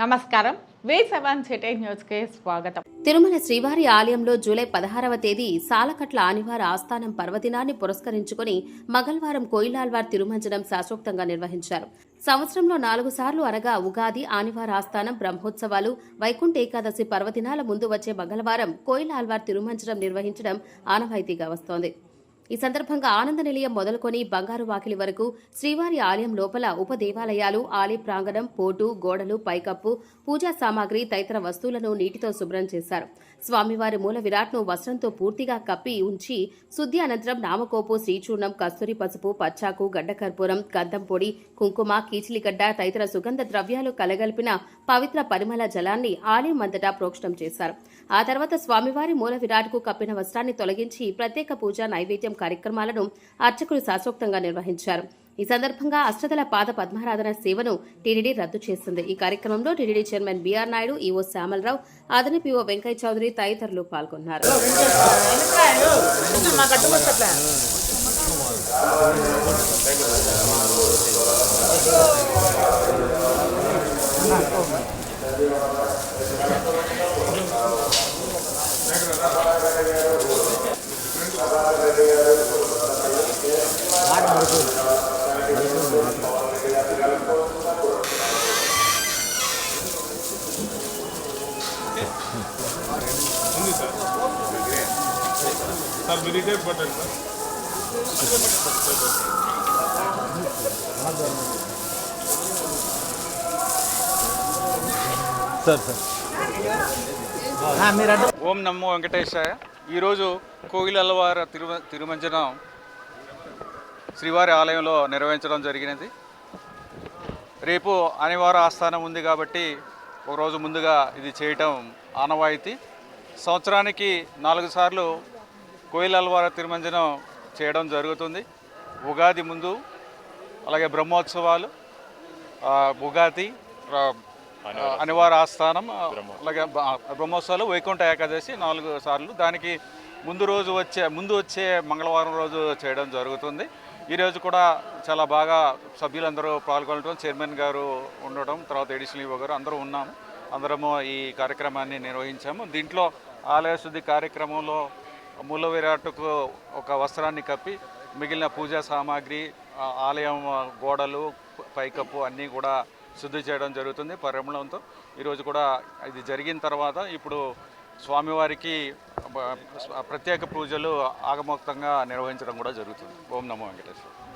నమస్కారం. వి seven city న్యూస్కి స్వాగతం. తిరుమల శ్రీవారి ఆలయంలో జూలై పదహారవ తేదీ సాలకట్ల ఆనివార ఆస్థానం పర్వదినాన్ని పురస్కరించుకుని మంగళవారం కోయిలాల్వార్ తిరుమంజనం శాస్త్రోక్తంగా నిర్వహించారు. సంవత్సరంలో నాలుగు సార్లు అనగా ఉగాది ఆనివార ఆస్థానం బ్రహ్మోత్సవాలు వైకుంఠ ఏకాదశి పర్వదినాల ముందు వచ్చే మంగళవారం కోయిలాల్వార్ తిరుమంజనం నిర్వహించడం ఆనవాయితీగా వస్తోంది. ఈ సందర్భంగా ఆనంద నిలయం మొదలుకొని బంగారు వాకిలి వరకు శ్రీవారి ఆలయం లోపల ఉప దేవాలయాలు ఆలయ ప్రాంగణం పోటు గోడలు పైకప్పు పూజా సామాగ్రి తదితర వస్తువులను నీటితో శుభ్రం చేశారు. స్వామివారి మూల విరాట్ను వస్త్రంతో పూర్తిగా కప్పి ఉంచి శుద్ధి అనంతరం నామకోపు శ్రీచూర్ణం కస్తూరి పసుపు పచ్చాకు గడ్డకర్పూరం గంధం పొడి కుంకుమ కీచిలిగడ్డ తదితర సుగంధ ద్రవ్యాలు కలగలిపిన పవిత్ర పరిమళ జలాన్ని ఆలయం అంతటా ప్రోక్షణం చేశారు. ఆ తర్వాత స్వామివారి మూల విరాట్కు కప్పిన వస్త్రాన్ని తొలగించి ప్రత్యేక పూజ నైవేద్యం కార్యక్రమాలను అర్చకులు శాస్త్రోక్తంగా నిర్వహించారు. ఈ సందర్భంగా అష్టదల పాద పద్మారాధన సేవను టీడీడీ రద్దు చేసింది. ఈ కార్యక్రమంలో TTD chairman BR Naidu EO Shyamala Rao అదనపు ఈవో వెంకయ్య చౌదరి తదితరులు పాల్గొన్నారు. సార్ మీరు ఇదే పట్టండి సార్ ఓం నమో వెంకటేశాయ. ఈరోజు కోయిలల్లవార తిరుమ తిరుమంజనం శ్రీవారి ఆలయంలో నిర్వహించడం జరిగినది. రేపు అనివార ఆస్థానం ఉంది కాబట్టి ఒకరోజు ముందుగా ఇది చేయటం ఆనవాయితీ. సంవత్సరానికి నాలుగు సార్లు కోయిలల్వార తిరుమంజనం చేయడం జరుగుతుంది. ఉగాది ముందు అలాగే బ్రహ్మోత్సవాలు ఉగాది అనివార ఆస్థానం అలాగే బ- బ్రహ్మోత్సవాలు వైకుంఠ ఏకాదశి నాలుగు సార్లు. దానికి ముందు రోజు వచ్చే ముందు వచ్చే మంగళవారం రోజు చేయడం జరుగుతుంది. ఈరోజు కూడా చాలా బాగా సభ్యులందరూ పాల్గొనడం చైర్మన్ గారు ఉండడం తర్వాత ఎడిషనల్ ఈవో గారు అందరూ ఉన్నాము. అందరము ఈ కార్యక్రమాన్ని నిర్వహించాము. దీంట్లో ఆలయ శుద్ధి కార్యక్రమంలో మూల విరాటుకు ఒక వస్త్రాన్ని కప్పి మిగిలిన పూజా సామాగ్రి ఆలయం గోడలు పైకప్పు అన్నీ కూడా శుద్ధి చేయడం జరుగుతుంది పరిమళంతో. ఈరోజు కూడా ఇది జరిగిన తర్వాత ఇప్పుడు స్వామివారికి ప్రత్యేక పూజలు ఆగమోక్తంగా నిర్వహించడం కూడా జరుగుతుంది. ఓం నమో వెంకటేశ్వర.